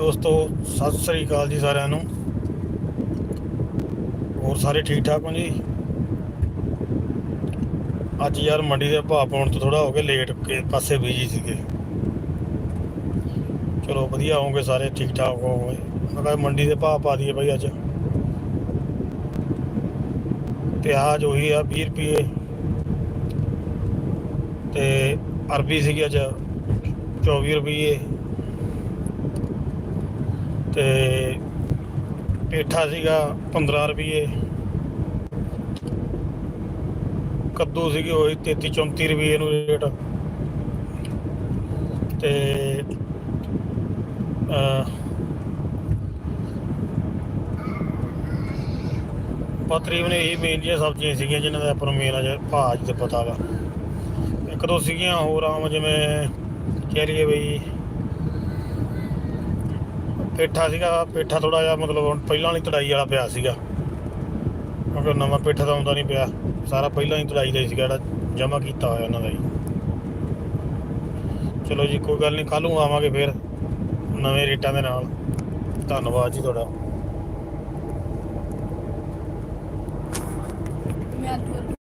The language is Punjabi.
ਦੋਸਤੋ, ਸਤਿ ਸ੍ਰੀ ਅਕਾਲ ਜੀ ਸਾਰਿਆਂ ਨੂੰ। ਹੋਰ ਸਾਰੇ ਠੀਕ ਠਾਕ ਹੋ ਜੀ? ਅੱਜ ਯਾਰ ਮੰਡੀ ਦੇ ਭਾਅ ਪਾਉਣ ਤੋਂ ਥੋੜਾ ਹੋ ਕੇ ਲੇਟ ਕੇ ਪਾਸੇ ਬੀਜੀ ਸੀਗੇ। ਚਲੋ ਵਧੀਆ ਹੋਗੇ ਸਾਰੇ, ਠੀਕ ਠਾਕ ਹੋਵੋਗੇ। ਮੈਂ ਕਿਹਾ ਮੰਡੀ ਦੇ ਭਾਅ ਪਾ ਦਈਏ ਬਾਈ ਅੱਜ। ਪਿਆਜ਼ ਉਹੀ ਆ 20 ਰੁਪਏ। ਤੇ ਅਰਬੀ ਸੀਗੀ ਅੱਜ 24 ਰੁਪਏ ਤੇ ਪੇਠਾ ਸੀਗਾ 15 ਰੁਪਏ ਕੱਦੂ ਸੀਗੇ ਉਹੀ 33 34 ਰੁਪਏ ਨੂੰ ਰੇਟ। ਤੇ, ਅਹ ਪਰ ਤਕਰੀਬਨ ਇਹ ਮੇਨ ਜਿਹੀਆਂ ਸਬਜ਼ੀਆਂ ਸੀਗੀਆਂ ਜਿਨ੍ਹਾਂ ਦਾ ਆਪਾਂ ਨੂੰ ਮੇਨ ਅਜੇ ਭਾਅ ਅੱਜ ਤੇ ਪਤਾ ਵਾ। ਇੱਕ ਦੋ ਸੀਗੀਆਂ ਹੋਰ ਆਮ ਜਿਵੇਂ ਕਹਿ ਲਈਏ ਬਈ ਪੇਠਾ ਸੀਗਾ, ਪੇਠਾ ਥੋੜਾ ਜਿਹਾ ਮਤਲਬ ਹੁਣ ਪਹਿਲਾਂ ਵਾਲੀ ਤੜਾਈ ਵਾਲਾ ਪਿਆ ਸੀਗਾ। ਕਿਉਂਕਿ ਨਵਾਂ ਪੇਠਾ ਤਾਂ ਆਉਂਦਾ ਨਹੀਂ ਪਿਆ। ਸਾਰਾ ਪਹਿਲਾਂ ਹੀ ਤੜਾਈ ਦਾ ਹੀ ਸੀਗਾ, ਜਿਹੜਾ ਜਮਾ ਕੀਤਾ ਹੋਇਆ ਉਹਨਾਂ ਦਾ ਹੀ। ਚਲੋ ਜੀ, ਕੋਈ ਗੱਲ ਨਹੀਂ ਕੱਲ ਨੂੰ ਆਵਾਂਗੇ ਫੇਰ। ਨਵੇਂ ਰੇਟਾਂ ਦੇ ਨਾਲ। ਧੰਨਵਾਦ ਜੀ ਤੁਹਾਡਾ। ਮੈਂ ਆਲੂ